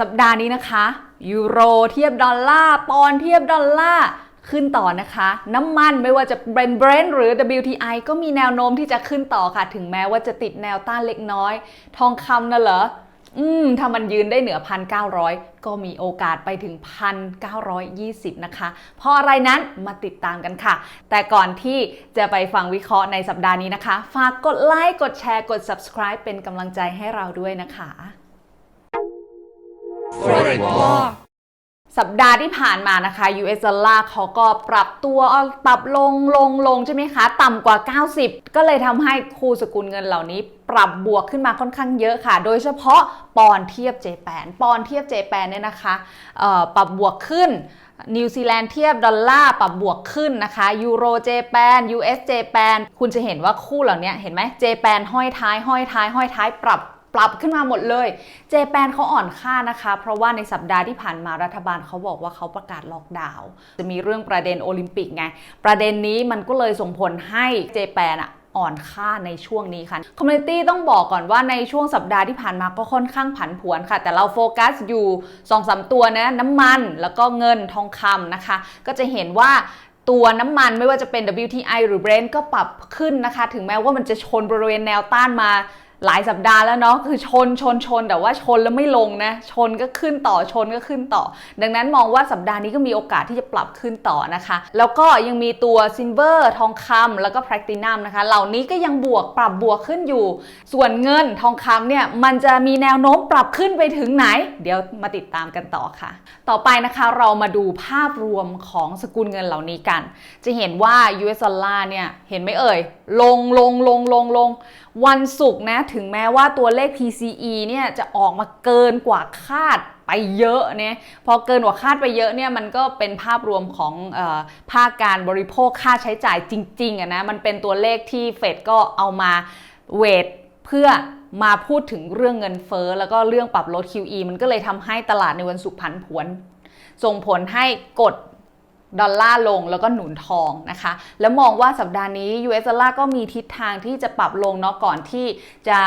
สัปดาห์นี้นะคะยูโรเทียบดอลลาร์ปอนเทียบดอลลาร์ขึ้นต่อนะคะ น้ำมันไม่ว่าจะเป็นเบรนท์หรือ WTI ก็มีแนวโน้มที่จะขึ้นต่อค่ะ ถึงแม้ว่าจะติดแนวต้านเล็กน้อย ทองคำน่ะเหรออืมถ้ามันยืนได้เหนือ 1,900 ก็มีโอกาสไปถึง 1,920 นะคะ เพราะอะไรนั้นมาติดตามกันค่ะ แต่ก่อนที่จะไปฟังวิเคราะห์ในสัปดาห์นี้นะคะ ฝากกดไลค์กดแชร์กด subscribe เป็นกำลังใจให้เราด้วยนะคะ Forex War สัปดาห์ที่ผ่านมานะคะ US dollar เขาก็ปรับตัวปรับลงลงลงใช่ไหมคะ ต่ำกว่า 90 ก็เลยทำให้คู่สกุลเงินเหล่านี้ปรับบวกขึ้นมาค่อนข้างเยอะค่ะ โดยเฉพาะปอนเทียบเจแปนปอนเทียบเจแปนเนี่ยนะคะเอ่อปรับบวกขึ้นนิวซีแลนด์เทียบดอลลาร์ปรับบวกขึ้นนะคะยูโรเจแปน US เจแปนคุณจะเห็นว่าคู่เหล่านี้เห็นไหมเจแปนห้อยท้ายห้อยท้ายห้อยท้ายปรับ ปรับขึ้นมาหมดเลย เจแปนเขาอ่อนค่านะคะ เพราะว่าในสัปดาห์ที่ผ่านมารัฐบาลเขาบอกว่าเขาประกาศล็อกดาวน์จะมีเรื่องประเด็นโอลิมปิกไง ประเด็นนี้มันก็เลยส่งผลให้เจแปนอะอ่อนค่าในช่วงนี้ค่ะ คอมมูนิตี้ต้องบอกก่อนว่าในช่วงสัปดาห์ที่ผ่านมาก็ค่อนข้างผันผวนค่ะ แต่เราโฟกัสอยู่2อสตัวนะน้ำมันแล้วก็เงินทองคำนะคะ ก็จะเห็นว่าตัวน้ำมันไม่ว่าจะเป็น WTI หรือ Brent ก็ปรับขึ้นนะคะ ถึงแม้ว่ามันจะชนบริเวณแนวต้านมา หลายสัปดาห์แล้วเนาะคือชนชนชนแต่ว่าชนแล้วไม่ลงนะชนก็ขึ้นต่อชนก็ขึ้นต่อ ดังนั้นมองว่าสัปดาห์นี้ก็มีโอกาสที่จะปรับขึ้นต่อนะคะ แล้วก็ยังมีตัวซิลเวอร์ทองคำแล้วก็แพลตินัมนะคะ เหล่านี้ก็ยังบวกปรับบวกขึ้นอยู่ ส่วนเงินทองคำเนี่ยมันจะมีแนวโน้มปรับขึ้นไปถึงไหน เดี๋ยวมาติดตามกันต่อค่ะ ต่อไปนะคะเรามาดูภาพรวมของสกุลเงินเหล่านี้กัน จะเห็นว่า US dollar เนี่ยเห็นไหมเอ่ยลงลงลงลงลงวันศุกร์นะถึงแม้ว่าตัวเลข PCE เนี่ยจะออกมาเกินกว่าคาดไปเยอะเนี่ยพอเกินกว่าคาดไปเยอะเนี่ยมันก็เป็นภาพรวมของอภาคการบริโภคค่าใช้จ่ายจริงๆอะนะมันเป็นตัวเลขที่เฟดก็เอามาเวทเพื่อมาพูดถึงเรื่องเงินเฟ้อแล้วก็เรื่องปรับลด QE มันก็เลยทำให้ตลาดในวันศุกร์ผันผวน ส่งผลให้กด ดอลลาร์ลงแล้วก็หนุนทองนะคะ แล้วมองว่าสัปดาห์นี้ US ดอลลาร์ก็มีทิศทางที่จะปรับลงเนาะก่อนที่จะ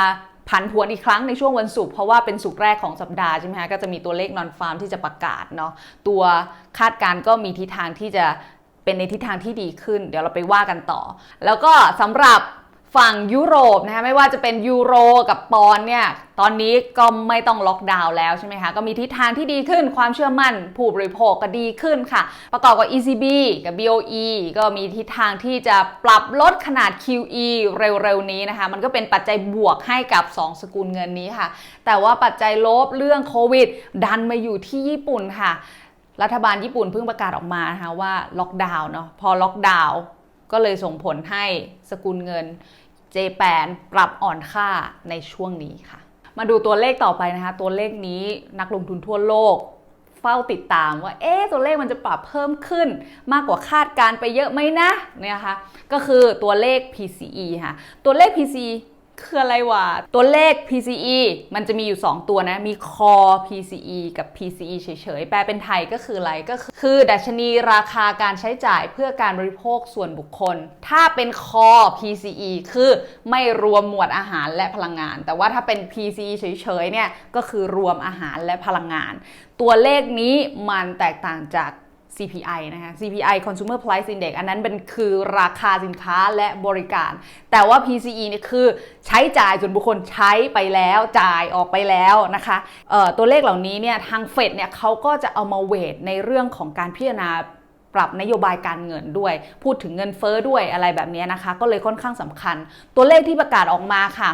ผันผวนอีกครั้งในช่วงวันศุกร์เพราะว่าเป็นศุกร์แรกของสัปดาห์ใช่ไหมคะก็จะมีตัวเลขนอนฟาร์มที่จะประกาศเนาะตัวคาดการณ์ก็มีทิศทางที่จะเป็นในทิศทางที่ดีขึ้น เดี๋ยวเราไปว่ากันต่อ แล้วก็สำหรับ ฝั่งยุโรปนะคะไม่ว่าจะเป็นยูโรกับปอนเนี่ยตอนนี้ก็ไม่ต้องล็อกดาวน์แล้วใช่ไหมคะ ก็มีทิศทางที่ดีขึ้นความเชื่อมั่นผู้บริโภคก็ดีขึ้นค่ะ ประกอบกับ ECB กับ BOE ก็มีทิศทางที่จะปรับลดขนาด QE เร็วๆนี้นะคะ มันก็เป็นปัจจัยบวกให้กับ 2 สกุลเงินนี้ค่ะ แต่ว่าปัจจัยลบเรื่องโควิด ดันมาอยู่ที่ญี่ปุ่นค่ะ รัฐบาลญี่ปุ่นเพิ่งประกาศออกมานะคะว่าล็อกดาวน์เนาะพอล็อกดาวน์ก็เลยส่งผลให้สกุลเงิน เจแปนปรับอ่อนค่าในช่วงนี้ค่ะ มาดูตัวเลขต่อไปนะคะ ตัวเลขนี้นักลงทุนทั่วโลกเฝ้าติดตามว่า เอ๊ตัวเลขมันจะปรับเพิ่มขึ้น มากกว่าคาดการไปเยอะไหมนะเนี่ยค่ะก็คือตัวเลข PCE ค่ะ ตัวเลข PCE คืออะไรวะ ตัวเลข PCE มันจะมีอยู่ 2 ตัวนะ มี Core PCE กับ PCE เฉยๆ แปลเป็นไทยก็คืออะไร ก็คือคือ ดัชนีราคาการใช้จ่ายเพื่อการบริโภคส่วนบุคคล ถ้าเป็น Core PCE คือไม่รวมหมวดอาหารและพลังงาน แต่ว่าถ้าเป็น PCE เฉยๆ เนี่ย ก็คือรวมอาหารและพลังงาน ตัวเลขนี้มันแตกต่างจาก CPI นะคะ CPI Consumer Price Index อันนั้นเป็นคือราคาสินค้าและบริการ แต่ว่า PCE เนี่ยคือใช้จ่ายส่วนบุคคลใช้ไปแล้วจ่ายออกไปแล้วนะคะเออตัวเลขเหล่านี้เนี่ยทางเฟดเนี่ยเขาก็จะเอามาเวทในเรื่องของการพิจารณาปรับนโยบายการเงินด้วย พูดถึงเงินเฟ้อด้วยอะไรแบบนี้นะคะ ก็เลยค่อนข้างสำคัญ ตัวเลขที่ประกาศออกมาค่ะ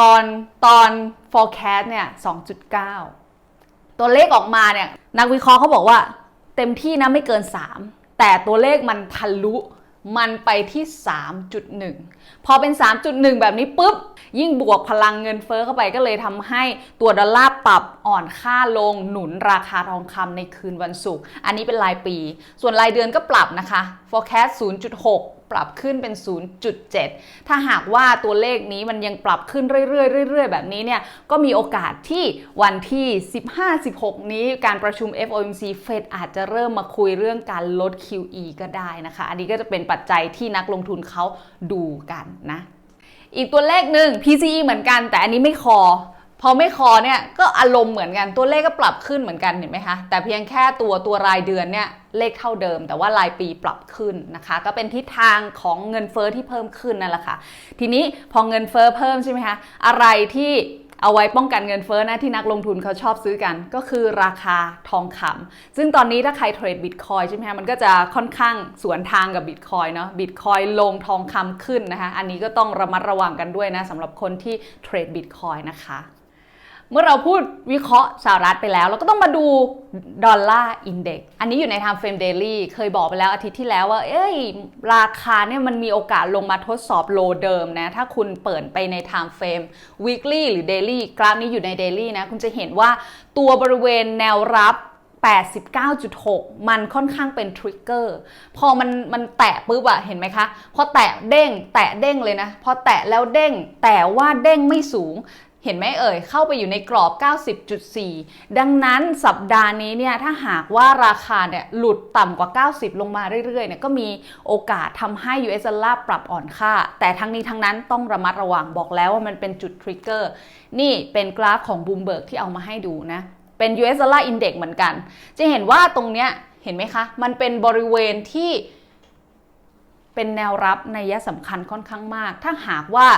ก่อนตอน forecast เนี่ย 2.9 ตัวเลขออกมาเนี่ยนักวิเคราะห์เขาบอกว่า เต็มที่นะไม่เกิน 3 แต่ตัวเลขมันทะลุมันไปที่ 3.1 พอเป็น 3.1 แบบนี้ปุ๊บ ยิ่งบวกพลังเงินเฟอ้อเข้าไปก็เลยทำให้ตัวดอลลาร์ปรับอ่อนค่าลงหนุนราคาทองคำในคืนวันศุกร์ อันนี้เป็นรายปี ส่วนรายเดือนก็ปรับนะคะ forecast 0.6 ปรับขึ้นเป็น 0.7 ถ้าหากว่าตัวเลขนี้มันยังปรับขึ้นเรื่อยๆเรื่อยๆ แบบนี้เนี่ยก็มีโอกาสที่วันที่ 15-16 นี้การประชุม FOMC เฟดอาจจะเริ่มมาคุยเรื่องการลด QE ก็ได้นะคะ อันนี้ก็จะเป็นปัจจัยที่นักลงทุนเขาดูกันนะ อีกตัวเลขหนึ่ง PCE เหมือนกันแต่อันนี้ไม่คอ พอไม่คอเนี่ยก็อารมณ์เหมือนกันตัวเลขก็ปรับขึ้นเหมือนกันเห็นไหมคะแต่เพียงแค่ตัวตัวรายเดือนเนี่ยเลขเท่าเดิม แต่ว่ารายปีปรับขึ้นนะคะ ก็เป็นทิศทางของเงินเฟอ้อที่เพิ่มขึ้นนั่นแหละค่ะ ทีนี้พอเงินเฟอ้อเพิ่มใช่ไหมคะอะไรที่เอาไว้ป้องกันเงินเฟ้อนะที่นักลงทุนเขาชอบซื้อกัน ก็คือราคาทองคำซึ่งตอนนี้ถ้าใครเทรดบิตคอยใช่ไหมคะมันก็จะค่อนข้างสวนทางกับบิตคอยเนาะบิตคอยลงทองคำขึ้นนะคะ อันนี้ก็ต้องระมัดระวังกันด้วยนะสำหรับคนที่เทรดบิตคอยนะคะ เมื่อเราพูดวิเคราะห์สหรัฐไปแล้ว เราก็ต้องมาดูดอลลาร์อินเด็กอันนี้อยู่ใน Time Frame Daily เคยบอกไปแล้วอาทิตย์ที่แล้วว่า เอ้ย ราคาเนี่ยมันมีโอกาสลงมาทดสอบโลเดิมนะ ถ้าคุณเปิดไปใน Time Frame Weekly หรือ Daily กราฟนี้อยู่ใน Daily นะ คุณจะเห็นว่าตัวบริเวณแนวรับ89.6 มันค่อนข้างเป็นทริกเกอร์พอมันมันแตะปุ๊บอะเห็นไหมคะ พอแตะเด้ง แตะเด้งเลยนะ พอแตะแล้วเด้ง แต่ว่าเด้งไม่สูง เห็นไหมเอ่ย เข้าไปอยู่ในกรอบ 90.4 ดังนั้นสัปดาห์นี้เนี่ยถ้าหากว่าราคาเนี่ยหลุดต่ำกว่า 90 ลงมาเรื่อยๆเนี่ยก็มีโอกาสทำให้ US ดอลลาร์ปรับอ่อนค่า แต่ทั้งนี้ทั้งนั้นต้องระมัดระวังบอกแล้วว่ามันเป็นจุดทริกเกอร์นี่เป็นกราฟของ Bloomberg ที่เอามาให้ดูนะ เป็น US Dollar Index เหมือนกัน จะเห็นว่าตรงเนี้ยเห็นไหมคะ มันเป็นบริเวณที่เป็นแนวรับในยะสำคัญค่อนข้างมาก ถ้าหากว่า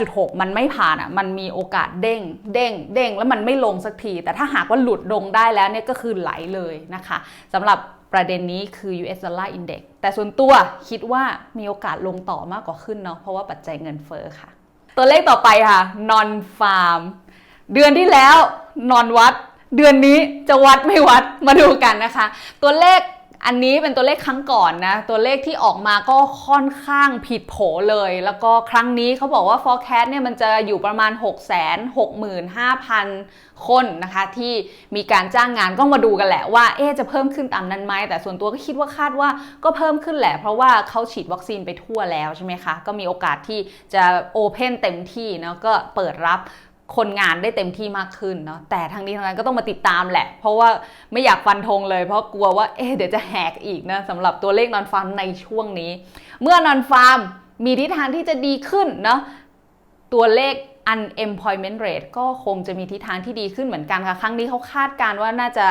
89.6 มันไม่ผ่านอะมันมีโอกาสเด้งเด้งเด้งแล้วมันไม่ลงสักที แต่ถ้าหากว่าหลุดลงได้แล้วเนี่ยก็คือไหลเลยนะคะสำหรับประเด็นนี้คือ US Dollar Index แต่ส่วนตัวคิดว่ามีโอกาสลงต่อมากกว่าขึ้นเนาะเพราะว่าปัจจัยเงินเฟ้อค่ะ ตัวเลขต่อไปค่ะ non farm เดือนที่แล้วนอนวัด เดือนนี้จะวัดไม่วัดมาดูกันนะคะ ตัวเลข อันนี้เป็นตัวเลขครั้งก่อนนะ ตัวเลขที่ออกมาก็ค่อนข้างผิดโผเลย แล้วก็ครั้งนี้เขาบอกว่า forecast เนี่ยมันจะอยู่ประมาณ 6 6 5 0 0 0 คนนะคะที่มีการจ้างงานก็มาดูกันแหละว่าเอ๊จะเพิ่มขึ้นตามนั้นไหมแต่ส่วนตัวก็คิดว่าคาดว่าก็เพิ่มขึ้นแหละ เพราะว่าเขาฉีดวัคซีนไปทั่วแล้วใช่ไหมคะ ก็มีโอกาสที่จะโอเพนเต็มที่นะก็เปิดรับ คนงานได้เต็มที่มากขึ้นเนาะแต่ทางนี้ทางนั้นก็ต้องมาติดตามแหละ เพราะว่าไม่อยากฟันธงเลย เพราะกลัวว่าเอ๊เดี๋ยวจะแหกอีกนะสำหรับตัวเลขนอนฟาร์มในช่วงนี้ เมื่อนอนฟาร์มมีทิศทางที่จะดีขึ้นเนาะตัวเลข unemployment rate ก็คงจะมีทิศทางที่ดีขึ้นเหมือนกันค่ะ ครั้งนี้เขาคาดการว่าน่าจะ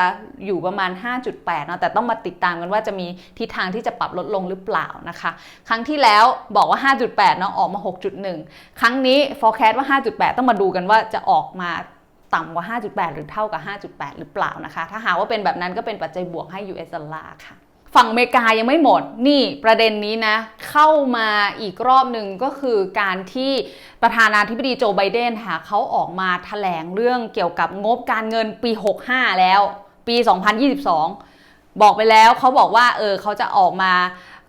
อยู่ประมาณ 5.8นะแต่ต้องมาติดตามกันว่าจะมีทิศทางที่จะปรับลดลงหรือเปล่านะคะ ครั้งที่แล้วบอกว่า 5.8เนาะออกมา 6.1 ครั้งนี้ forecast ว่า 5.8 ต้องมาดูกันว่าจะออกมาต่ำกว่า 5.8 หรือเท่ากับ 5.8 หรือเปล่านะคะ ถ้าหากว่าเป็นแบบนั้นก็เป็นปัจจัยบวกให้ US ดอลลาร์ค่ะ ฝั่งอเมริกายังไม่หมดนี่ประเด็นนี้นะ เข้ามาอีกรอบหนึ่งก็คือการที่ประธานาธิบดีโจไบเดนค่ะเขาออกมาถแถลงเรื่องเกี่ยวกับงบการเงินปี 65 แล้ว ปี 2022 บอกไปแล้วเขาบอกว่าเออเขาจะออกมา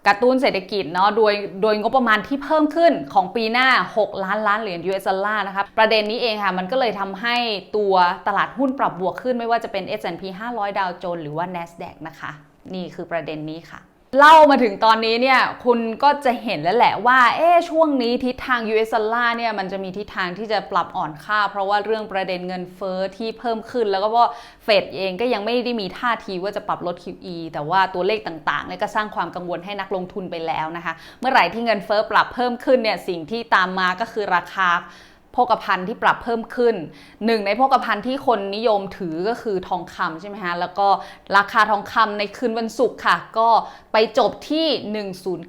กระตุ้นเศรษฐกิจเนาะโดยโดยงบประมาณที่เพิ่มขึ้นของปีหน้า 6 ล้านล้านเหรียญ US ดอลลาร์นะคะประเด็นนี้เองค่ะมันก็เลยทำให้ตัวตลาดหุ้นปรับบวกขึ้นไม่ว่าจะเป็น S&P 500 ดาวโจนส์หรือว่า NASDAQ นะคะ นี่คือประเด็นนี้ค่ะ เล่ามาถึงตอนนี้เนี่ยคุณก็จะเห็นแล้วแหละว่าเอ๊ช่วงนี้ทิศทาง US ดอลลาร์เนี่ยมันจะมีทิศทางที่จะปรับอ่อนค่า เพราะว่าเรื่องประเด็นเงินเฟ้อที่เพิ่มขึ้น แล้วก็ว่าเฟดเองก็ยังไม่ได้มีท่าทีว่าจะปรับลด QE แต่ว่าตัวเลขต่างๆเนี่ยก็สร้างความกังวลให้นักลงทุนไปแล้วนะคะ เมื่อไหร่ที่เงินเฟ้อปรับเพิ่มขึ้นเนี่ยสิ่งที่ตามมาก็คือราคา โภคภัณฑ์ที่ปรับเพิ่มขึ้นหนึ่งในโภคภัณฑ์ที่คนนิยมถือก็คือทองคำใช่ไหมฮะแล้วก็ราคาทองคำในคืนวันศุกร์ค่ะ ก็ไปจบที่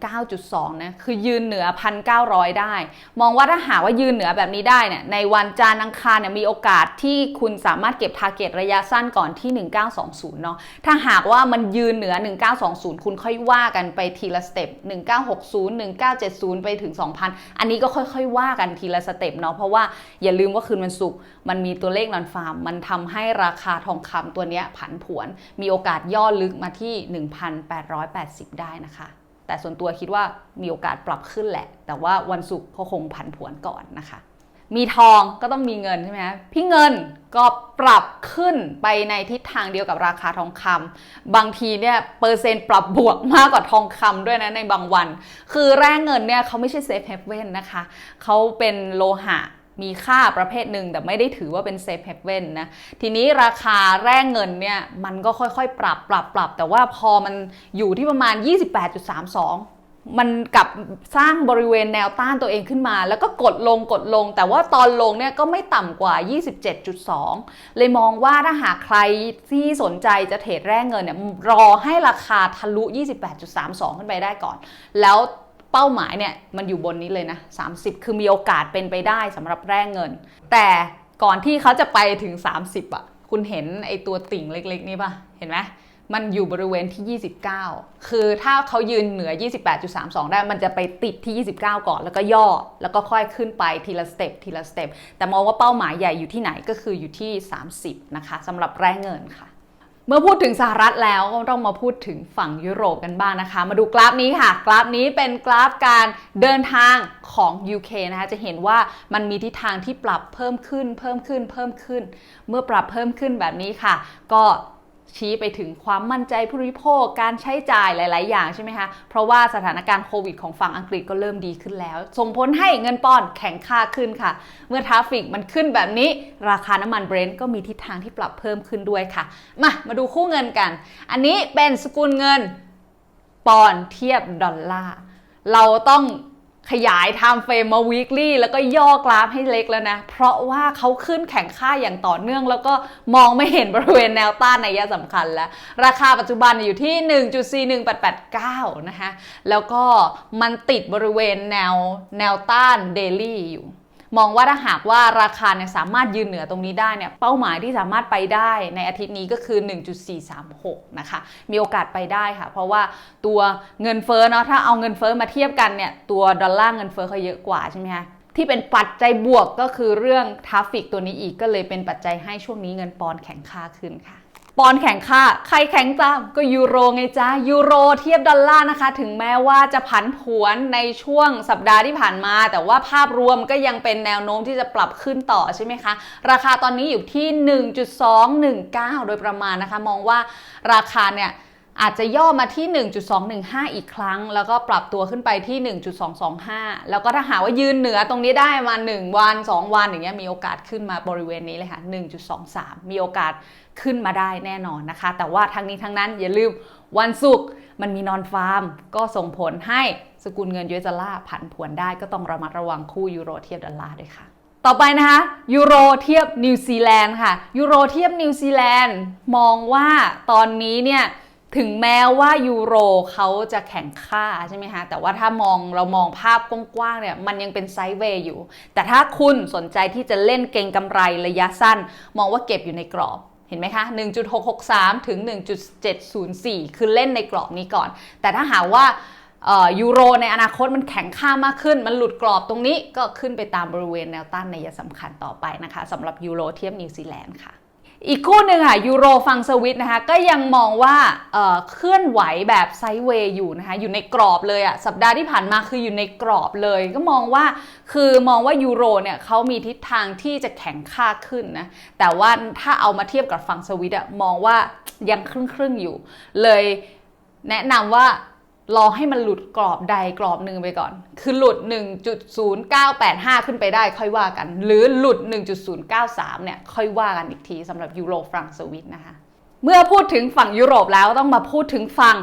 109.2 นะคือยืนเหนือ 1,900 ได้ มองว่าถ้าหากว่ายืนเหนือแบบนี้ได้เนี่ยในวันจันทร์อังคารเนี่ยมีโอกาสที่คุณสามารถเก็บทาร์เก็ตระยะสั้นก่อนที่ 1920 เนาะถ้าหากว่ามันยืนเหนือ 1920 คุณค่อยว่ากันไปทีละสเต็ป1960 1970 ไปถึง 2,000 อันนี้ก็ค่อยๆว่ากันทีละสเต็ปเนาะเพราะว่าอย่าลืมว่าคืนวันศุกร์มันมีตัวเลขนอนฟาร์ม มันทำให้ราคาทองคำตัวนี้ผันผวน มีโอกาสย่อลึกมาที่ 1,880 ได้นะคะ แต่ส่วนตัวคิดว่ามีโอกาสปรับขึ้นแหละ แต่ว่าวันศุกร์เขาคงผันผวนก่อนนะคะมีทองก็ต้องมีเงินใช่ไหมพี่เงินก็ปรับขึ้นไปในทิศทางเดียวกับราคาทองคำบางทีเนี่ยเปอร์เซ็นต์ปรับบวกมากกว่าทองคำด้วยนะในบางวัน คือแร่เงินเนี่ยเขาไม่ใช่เซฟเฮฟเว่นนะคะเขาเป็นโลหะ มีค่าประเภทหนึ่งแต่ไม่ได้ถือว่าเป็นเซฟเฮเว่นนะ ทีนี้ราคาแร่เงินเนี่ย มันก็ค่อยๆ ปรับปรับปรับ แต่ว่าพอมันอยู่ที่ประมาณ 28.32มันกับสร้างบริเวณแนวต้านตัวเองขึ้นมา แล้วก็กดลงกดลง แต่ว่าตอนลงเนี่ยก็ไม่ต่ำกว่า 27.2 เลยมองว่าถ้าหากใครที่สนใจจะเทรดแร่เงินเนี่ยรอให้ราคาทะลุ 28.32 ขึ้นไปได้ก่อน แล้ว เป้าหมายเนี่ยมันอยู่บนนี้เลยนะ 30 คือมีโอกาสเป็นไปได้สำหรับแร่เงิน แต่ก่อนที่เขาจะไปถึง 30อะคุณเห็นไอตัวติ่งเล็กๆ นี่ป่ะ เห็นไหมมันอยู่บริเวณที่ 29 คือถ้าเขายืนเหนือ 28.32 ได้ มันจะไปติดที่ 29 ก่อน แล้วก็ย่อ แล้วก็ค่อยขึ้นไปทีละสเต็ป ทีละสเต็ป แต่มองว่าเป้าหมายใหญ่อยู่ที่ไหนก็คืออยู่ที่ 30 นะคะสำหรับแร่เงินค่ะ เมื่อพูดถึงสหรัฐแล้วก็ต้องมาพูดถึงฝั่งยุโรปกันบ้างนะคะ มาดูกราฟนี้ค่ะ กราฟนี้เป็นกราฟการเดินทางของ UK นะคะจะเห็นว่ามันมีทิศทางที่ปรับเพิ่มขึ้น เพิ่มขึ้นเพิ่มขึ้น เมื่อปรับเพิ่มขึ้นแบบนี้ค่ะ ก็ ชี้ไปถึงความมั่นใจผู้บริโภคการใช้จ่ายหลาย ๆ อย่างใช่ไหมคะเพราะว่าสถานการณ์โควิดของฝั่งอังกฤษก็เริ่มดีขึ้นแล้ว ส่งผลให้เงินปอนด์แข็งค่าขึ้นค่ะ เมื่อทราฟฟิกมันขึ้นแบบนี้ ราคาน้ำมันเบรนท์ก็มีทิศทางที่ปรับเพิ่มขึ้นด้วยค่ะ มามาดูคู่เงินกัน อันนี้เป็นสกุลเงินปอนด์เทียบดอลลาร์เราต้อง ขยายไทม์เฟรมมา weekly แล้วก็ย่อกราฟให้เล็กแล้วนะ เพราะว่าเขาขึ้นแข่งค่าอย่างต่อเนื่องแล้วก็มองไม่เห็นบริเวณแนวต้านในยะสำคัญแล้ว ราคาปัจจุบันอยู่ที่ 1.41889 นะคะ แล้วก็มันติดบริเวณแนวแนวต้านเดลี่อยู่ มองว่าถ้าหากว่าราคาเนี่ยสามารถยืนเหนือตรงนี้ได้เนี่ยเป้าหมายที่สามารถไปได้ในอาทิตย์นี้ก็คือ 1.436 นะคะ มีโอกาสไปได้ค่ะ เพราะว่าตัวเงินเฟ้อเนาะถ้าเอาเงินเฟ้อมาเทียบกันเนี่ยตัวดอลลาร์เงินเฟ้อเขาเยอะกว่าใช่ไหมคะที่เป็นปัจจัยบวกก็คือเรื่องทราฟฟิกตัวนี้อีกก็เลยเป็นปัจจัยให้ช่วงนี้เงินปอนแข็งค่าขึ้นค่ะ ปอนแข็งค่า ใครแข็งจ้าก็ยูโรไงจ้ายูโรเทียบดอลลาร์นะคะ ถึงแม้ว่าจะผันผวนในช่วงสัปดาห์ที่ผ่านมา แต่ว่าภาพรวมก็ยังเป็นแนวโน้มที่จะปรับขึ้นต่อใช่ไหมคะ ราคาตอนนี้อยู่ที่ 1.219 โดยประมาณนะคะ มองว่าราคาเนี่ย อาจจะย่อมาที่ 1.215 อีกครั้ง แล้วก็ปรับตัวขึ้นไปที่ 1.225 แล้วก็ถ้าหาว่ายืนเหนือตรงนี้ได้มา 1 วัน 2 วันอย่างเงี้ยมีโอกาสขึ้นมาบริเวณนี้เลยค่ะ 1.23 มีโอกาสขึ้นมาได้แน่นอนนะคะ แต่ว่าทั้งนี้ทั้งนั้นอย่าลืมวันศุกร์มันมีนอนฟาร์ม ก็ส่งผลให้สกุลเงินยูเอสดอลลาร์ผันผวนได้ก็ต้องระมัดระวังคู่ยูโรเทียบดอลลาร์ด้วยค่ะต่อไปนะคะยูโรเทียบนิวซีแลนด์ค่ะยูโรเทียบนิวซีแลนด์มองว่าตอนนี้เนี่ย ถึงแม้ว่ายูโรเขาจะแข่งค่าใช่ไหมคะแต่ว่าถ้ามองเรามองภาพกว้างๆเนี่ยมันยังเป็นไซด์เวย์อยู่ แต่ถ้าคุณสนใจที่จะเล่นเก็งกำไรระยะสั้น มองว่าเก็บอยู่ในกรอบเห็นไหมคะ 1.663 ถึง 1.704 คือเล่นในกรอบนี้ก่อน แต่ถ้าหากว่ายูโรในอนาคตมันแข็งค่ามากขึ้น มันหลุดกรอบตรงนี้ก็ขึ้นไปตามบริเวณแนวต้านในยะสำคัญต่อไปนะคะสำหรับยูโรเทียบนิวซีแลนด์ค่ะ อีกคู่หนึ่งค่ะยูโรฟังสวิตนะคะก็ยังมองว่าเเคลื่อนไหวแบบไซด์เวย์อยู่นะคะอยู่ในกรอบเลยอะสัปดาห์ที่ผ่านมาคืออยู่ในกรอบเลย ก็มองว่าคือมองว่ายูโรเนี่ยเขามีทิศทางที่จะแข็งค่าขึ้นนะแต่ว่าถ้าเอามาเทียบกับฟังสวิตอะมองว่ายังครึ่งครึ่งอยู่ เลยแนะนำว่า รอให้มันหลุดกรอบใดกรอบหนึ่งไปก่อน คือหลุด 1.0985 ขึ้นไปได้ค่อยว่ากัน หรือหลุด 1.093 เนี่ยค่อยว่ากันอีกทีสำหรับยูโรฟรังสวิตนะคะ เมื่อพูดถึงฝั่งยุโรปแล้วต้องมาพูดถึงฝั่ง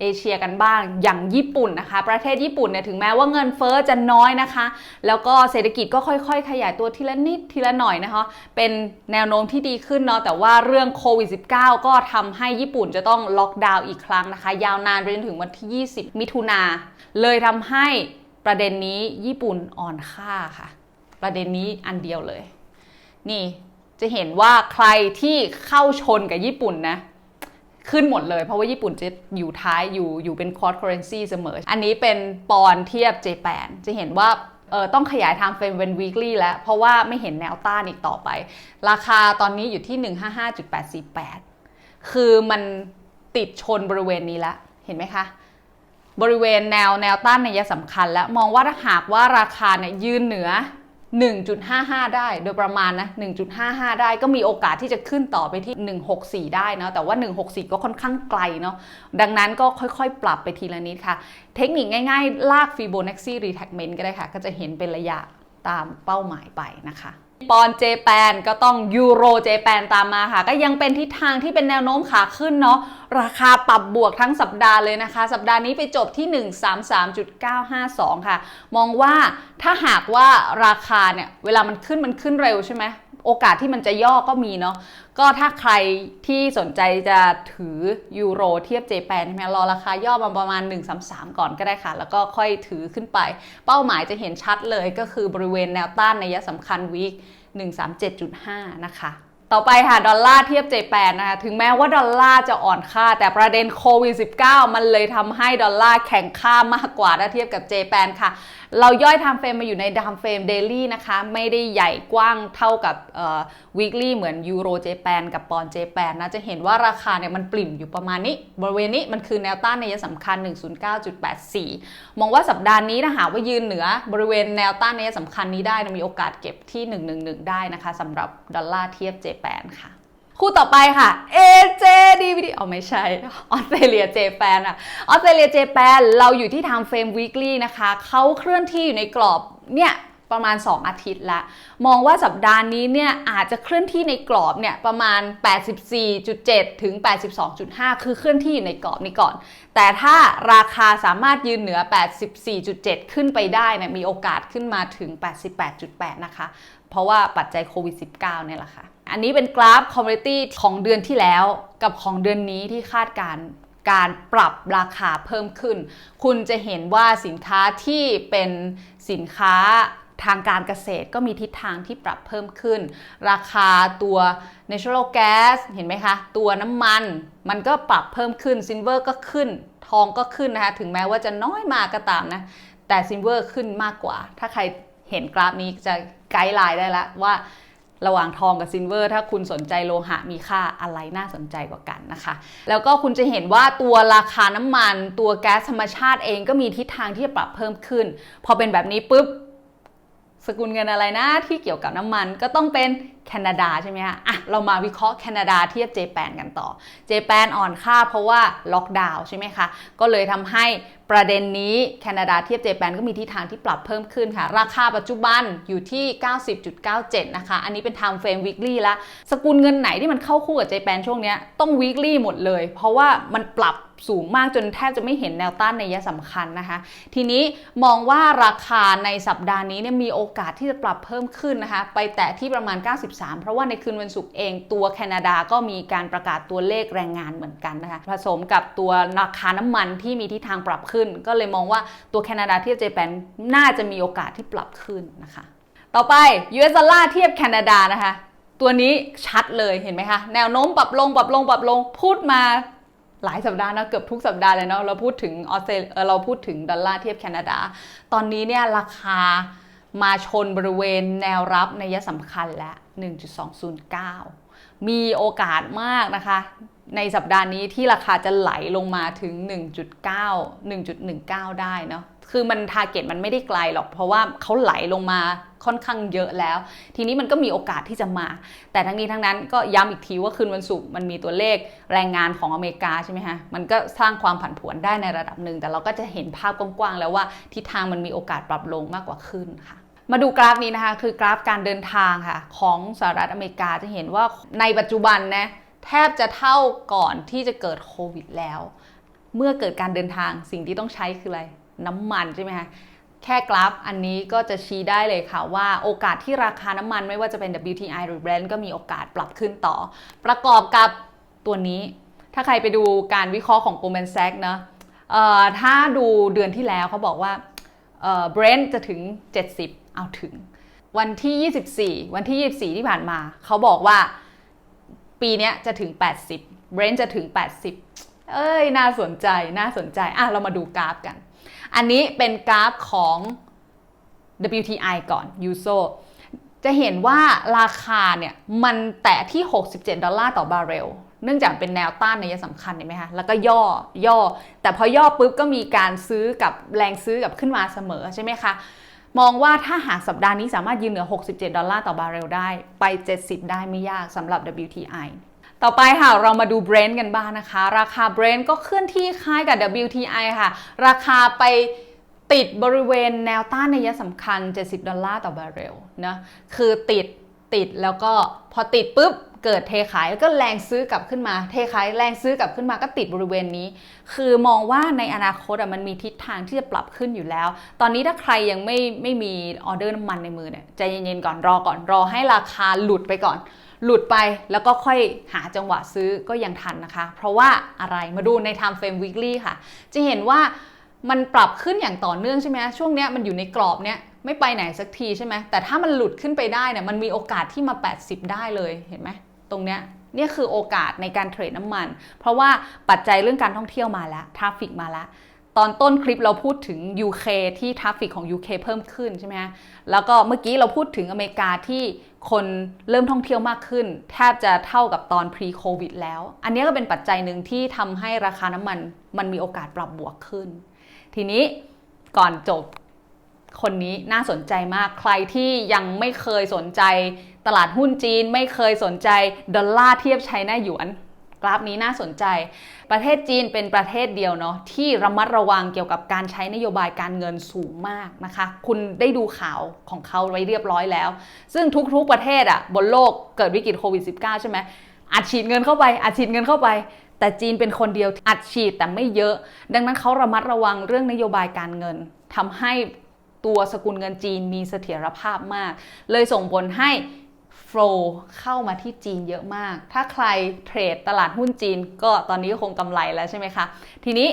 เอเชียกันบ้างอย่างญี่ปุ่นนะคะ ประเทศญี่ปุ่นเนี่ยถึงแม้ว่าเงินเฟอ้อจะน้อยนะคะ แล้วก็เศรษฐกิจก็ค่อยๆ ขยายตัวทีละนิดทีละหน่อยนะคะ เป็นแนวโน้มที่ดีขึ้นเนาะแต่ว่าเรื่องโควิด -19 ก็ทำให้ญี่ปุ่นจะต้องล็อกดาวน์อีกครั้งนะคะ ยาวนานไปจนถึงวันที่ 20 มิถุนาเลยทำให้ประเด็นนี้ญี่ปุ่นอ่อนค่าค่ะ ประเด็นนี้อันเดียวเลย นี่จะเห็นว่าใครที่เข้าชนกับญี่ปุ่นนะ ขึ้นหมดเลย เพราะว่าญี่ปุ่นจะอยู่ท้ายอยู่อยู่เป็นคอร์ r เคอเรนซีเสมอ อันนี้เป็นปอนเทียบเจแปนจะเห็นว่าเออต้องขยายทางเฟรมเป็น weekly แล้ว เพราะว่าไม่เห็นแนวต้านอีกต่อไป ราคาตอนนี้อยู่ที่ 155.848 คือมันติดชนบริเวณนี้แล้วเห็นไหมคะ บริเวณแนวแนวต้านในยะสำคัญ แล้วมองว่าถ้าหากว่าราคาเนี่ยยืนเหนือ 1.55 ได้โดยประมาณนะ 1.55 ได้ก็มีโอกาสที่จะขึ้นต่อไปที่ 164 ได้เนาะแต่ว่า 164 ก็ค่อนข้างไกลเนาะดังนั้นก็ค่อยๆ ปรับไปทีละนิดค่ะ เทคนิคง่ายๆ ลากฟีโบนักซี่รีแทคเมนต์ก็ได้ค่ะ ก็จะเห็นเป็นระยะตามเป้าหมายไปนะคะ ปอนเจแปนก็ต้องยูโรเจแปนตามมาค่ะ ก็ยังเป็นทิศทางที่เป็นแนวโน้มขาขึ้นเนาะราคาปรับบวกทั้งสัปดาห์เลยนะคะ สัปดาห์นี้ไปจบที่ 133.952 ค่ะ มองว่าถ้าหากว่าราคาเนี่ย เวลามันขึ้นมันขึ้นเร็วใช่ไหม โอกาสที่มันจะย่อก็มีเนาะก็ถ้าใครที่สนใจจะถือยูโรเทียบเจแปนใช่ไหมรอราคาย่อมาประมาณ 133 ก่อนก็ได้ค่ะ แล้วก็ค่อยถือขึ้นไป เป้าหมายจะเห็นชัดเลยก็คือบริเวณแนวต้านในยะสำคัญวีค137.5 นะคะต่อไปค่ะ ดอลลาร์เทียบเจแปนนะคะ ถึงแม้ว่าดอลลาร์จะอ่อนค่า แต่ประเด็นโควิด -19 มันเลยทำให้ดอลลาร์แข็งค่ามากกว่าถ้าเทียบกับเจแปนค่ะ เราย่อยไทม์เฟรมมาอยู่ในไทม์เฟรมเดลี่นะคะ ไม่ได้ใหญ่กว้างเท่ากับวีคลี่เหมือนยูโรเจแปนกับปอนเจแปนนะ จะเห็นว่าราคาเนี่ยมันปริ่มอยู่ประมาณนี้ บริเวณนี้มันคือแนวต้านในยะสำคัญ 109.84 มองว่าสัปดาห์นี้ถ้าหากว่ายืนเหนือบริเวณแนวต้านในยะสำคัญนี้ได้นะมีโอกาสเก็บที่ 111 ได้นะคะสำหรับดอลลาร์เทียบเจแปนค่ะ คู่ต่อไปค่ะ AJDVD อ๋อไม่ใช่ ออสเตรเลียเจแปนอะออสเตรเลียเจแปนเราอยู่ที่ time frame weekly นะคะ เขาเคลื่อนที่อยู่ในกรอบเนี่ยประมาณ 2 อาทิตย์ละ มองว่าสัปดาห์นี้เนี่ยอาจจะเคลื่อนที่ในกรอบเนี่ยประมาณ 84.7 ถึง 82.5 คือเคลื่อนที่อยู่ในกรอบนี้ก่อน แต่ถ้าราคาสามารถยืนเหนือ 84.7 ขึ้นไปได้เนี่ยมีโอกาสขึ้นมาถึง 88.8 นะคะ เพราะว่าปัจจัยโควิด -19 เนี่ยแหละค่ะ อันนี้เป็นกราฟคอมมูนิตี้ของเดือนที่แล้วกับของเดือนนี้ที่คาดการการปรับราคาเพิ่มขึ้น คุณจะเห็นว่าสินค้าที่เป็นสินค้าทางการเกษตรก็มีทิศทางที่ปรับเพิ่มขึ้น ราคาตัว natural gas เห็นไหมคะ ตัวน้ำมัน มันก็ปรับเพิ่มขึ้นซินเวอร์ก็ขึ้น ทองก็ขึ้นนะคะ ถึงแม้ว่าจะน้อยมากก็ตามนะ แต่ซินเวอร์ขึ้นมากกว่า ถ้าใครเห็นกราฟนี้จะไกด์ไลน์ได้แล้วว่า ระหว่างทองกับซินเวอร์ ถ้าคุณสนใจโลหะมีค่าอะไรน่าสนใจกว่ากันนะคะ แล้วก็คุณจะเห็นว่าตัวราคาน้ำมัน ตัวแก๊สธรรมชาติเองก็มีทิศทางที่จะปรับเพิ่มขึ้น พอเป็นแบบนี้ปุ๊บสกุลเงินอะไรนะที่เกี่ยวกับน้ำมันก็ต้องเป็นแคนาดาใช่ไหมคะอะเรามาวิเคราะห์แคนาดาเทียบเจแปนกันต่อ เจแปนอ่อนค่าเพราะว่าล็อกดาวน์ใช่ไหมคะ ก็เลยทำให้ประเด็นนี้แคนาดาเทียบเจแปนก็มีทิศทางที่ปรับเพิ่มขึ้นค่ะ ราคาปัจจุบันอยู่ที่ 90.97 นะคะ อันนี้เป็น time frame weekly ละสกุลเงินไหนที่มันเข้าคู่กับเจแปนช่วงนี้ต้อง weekly หมดเลย เพราะว่ามันปรับสูงมากจนแทบจะไม่เห็นแนวต้านในยะสำคัญนะคะ ทีนี้มองว่าราคาในสัปดาห์นี้เนี่ยมีโอกาสที่จะปรับเพิ่มขึ้นนะคะ ไปแตะที่ประมาณ 93 เพราะว่าในคืนวันศุกร์เองตัวแคนาดาก็มีการประกาศตัวเลขแรงงานเหมือนกันนะคะ ผสมกับตัวราคาน้ำมันที่มีทิศทางปรับขึ้นก็เลยมองว่าตัวแคนาดาเทียบเจแปนน่าจะมีโอกาสที่ปรับขึ้นนะคะ ต่อไป US ดอลลาร์เทียบแคนาดานะคะ ตัวนี้ชัดเลยเห็นไหมคะ แนวโน้มปรับลงปรับลงปรับลงพูดมาหลายสัปดาห์นะเกือบทุกสัปดาห์เลยเนาะเราพูดถึงออสเตรเออเราพูดถึงดอลลาร์เทียบแคนาดา ตอนนี้เนี่ยราคามาชนบริเวณแนวรับในยะสำคัญและ 1.209 มีโอกาสมากนะคะ ในสัปดาห์นี้ที่ราคาจะไหลลงมาถึง 1.9 1.19 ได้เนาะคือมันทาร์เก็ตมันไม่ได้ไกลหรอก เพราะว่าเขาไหลลงมาค่อนข้างเยอะแล้ว ทีนี้มันก็มีโอกาสที่จะมา แต่ทั้งนี้ทั้งนั้นก็ย้ำอีกทีว่าคืนวันศุกร์มันมีตัวเลขแรงงานของอเมริกาใช่ไหมฮะ มันก็สร้างความผันผวนได้ในระดับหนึ่ง แต่เราก็จะเห็นภาพกว้างๆแล้วว่าทิศทางมันมีโอกาสปรับลงมากกว่าขึ้นค่ะมาดูกราฟนี้นะคะ คือกราฟการเดินทางค่ะ ของสหรัฐอเมริกาจะเห็นว่าในปัจจุบันนะ แทบจะเท่าก่อนที่จะเกิดโควิดแล้ว เมื่อเกิดการเดินทางสิ่งที่ต้องใช้คืออะไร น้ำมันใช่ไหมคะแค่กราฟอันนี้ก็จะชี้ได้เลยค่ะว่าโอกาสที่ราคาน้ำมันไม่ว่าจะเป็น WTI หรือ Brent ก็มีโอกาสปรับขึ้นต่อ ประกอบกับตัวนี้ ถ้าใครไปดูการวิเคราะห์ของ Goldman Sachs นะเอ่อถ้าดูเดือนที่แล้วเขาบอกว่าเอ่อ Brent จะถึง 70 เอาถึง วันที่ 24 วันที่ 24 ที่ผ่านมา เขาบอกว่า ปีนี้จะถึง 80 Brent จะถึง 80 เอ้ย น่าสนใจ น่าสนใจ อะ เรามาดูกราฟกัน อันนี้เป็นกราฟของ WTI ก่อน USO จะเห็นว่าราคาเนี่ย มันแตะที่ 67 ดอลลาร์ต่อบาร์เรล เนื่องจากเป็นแนวต้านในยะสำคัญเห็นไหมคะ แล้วก็ย่อ ย่อ แต่พอย่อปุ๊บก็มีการซื้อกับแรงซื้อกับขึ้นมาเสมอใช่ไหมคะ มองว่าถ้าหากสัปดาห์นี้สามารถยืนเหนือ 67 ดอลลาร์ต่อบาร์เรลได้ ไป 70 ได้ไม่ยากสำหรับ WTI ต่อไปค่ะ เรามาดู Brent กันบ้างนะคะ ราคา Brent ก็เคลื่อนที่คล้ายกับ WTI ค่ะ ราคาไปติดบริเวณแนวต้านในยะสำคัญ 70 ดอลลาร์ต่อบาร์เรลนะ คือติดติดแล้วก็พอติดปุ๊บ เกิดเทขายแล้วก็แรงซื้อกลับขึ้นมา เทขายแรงซื้อกลับขึ้นมาก็ติดบริเวณนี้ คือมองว่าในอนาคตมันมีทิศทางที่จะปรับขึ้นอยู่แล้ว ตอนนี้ถ้าใครยังไม่ไม่มีออเดอร์น้ำมันในมือเนี่ยใจเย็นๆก่อนรอก่อนรอให้ราคาหลุดไปก่อน หลุดไปแล้วก็ค่อยหาจังหวะซื้อก็ยังทันนะคะ เพราะว่าอะไรมาดูใน time frame weekly ค่ะ จะเห็นว่ามันปรับขึ้นอย่างต่อเนื่องใช่ไหมช่วงเนี้ยมันอยู่ในกรอบเนี้ยไม่ไปไหนสักทีใช่ไหมแต่ถ้ามันหลุดขึ้นไปได้เนี่ยมันมีโอกาสที่มา 80 ได้เลยเห็นไหม ตรงเนี้ยนี่คือโอกาสในการเทรดน้ำมัน เพราะว่าปัจจัยเรื่องการท่องเที่ยวมาแล้วทราฟฟิกมาแล้ว ตอนต้นคลิปเราพูดถึง UK ที่ทราฟฟิกของ UK เพิ่มขึ้นใช่ไหมฮะแล้วก็เมื่อกี้เราพูดถึงอเมริกาที่คนเริ่มท่องเที่ยวมากขึ้น แทบจะเท่ากับตอน pre covid แล้ว อันนี้ก็เป็นปัจจัยหนึ่งที่ทำให้ราคาน้ำมันมันมีโอกาสปรับบวกขึ้น ทีนี้ก่อนจบ คนนี้น่าสนใจมาก ใครที่ยังไม่เคยสนใจตลาดหุ้นจีน ไม่เคยสนใจดอลลาร์เทียบไชน่าหยวน กราฟนี้น่าสนใจ ประเทศจีนเป็นประเทศเดียวเนาะที่ระมัดระวังเกี่ยวกับการใช้นโยบายการเงินสูงมากนะคะ คุณได้ดูข่าวของเขาไว้เรียบร้อยแล้ว ซึ่งทุกๆประเทศอะบนโลกเกิดวิกฤตโควิด -19 ใช่ไหมอัดฉีดเงินเข้าไปอัดฉีดเงินเข้าไปแต่จีนเป็นคนเดียวอัดฉีดแต่ไม่เยอะ ดังนั้นเขาระมัดระวังเรื่องนโยบายการเงินทำให้ ตัวสกุลเงินจีนมีเสถียรภาพมาก เลยส่งผลให้โฟลเข้ามาที่จีนเยอะมาก ถ้าใครเทรดตลาดหุ้นจีน ก็ตอนนี้คงกำไรแล้วใช่ไหมคะ ทีนี้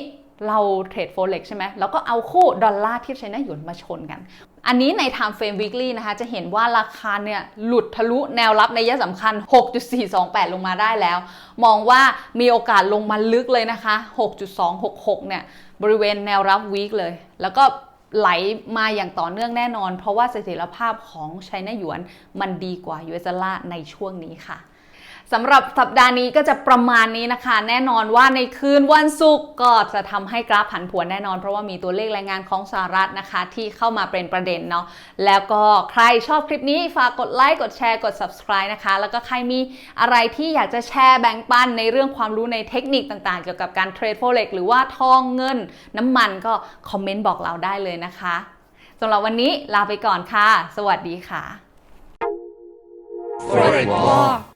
เราเทรดโฟเล็กใช่ไหมแล้วก็เอาคู่ดอลลาร์เทียบไชน่าหยวนมาชนกัน อันนี้ใน time frame weekly นะคะ จะเห็นว่าราคาเนี่ยหลุดทะลุแนวรับในยะสำคัญ 6.428 ลงมาได้แล้ว มองว่ามีโอกาสลงมาลึกเลยนะคะ 6.266 เนี่ย บริเวณแนวรับวีคเลย แล้วก็ ไหลมาอย่างต่อเนื่องแน่นอน เพราะว่าเสถียรภาพของไชน่าหยวนมันดีกว่า US ดอลลาร์ในช่วงนี้ค่ะ สำหรับสัปดาห์นี้ก็จะประมาณนี้นะคะ แน่นอนว่าในคืนวันศุกร์ก็จะทำให้กราฟผันผวนแน่นอน เพราะว่ามีตัวเลขรายงานของสหรัฐนะคะ ที่เข้ามาเป็นประเด็นเนาะแล้วก็ใครชอบคลิปนี้ฝากกดไลค์กดแชร์กด subscribe นะคะ แล้วก็ใครมีอะไรที่อยากจะแชร์แบ่งปันในเรื่องความรู้ในเทคนิคต่างๆ เกี่ยวกับการเทรดโฟเร็กหรือว่าทองเงิน น้ำมันก็คอมเมนต์บอกเราได้เลยนะคะสำหรับวันนี้ลาไปก่อนค่ะ สวัสดีค่ะ Forex War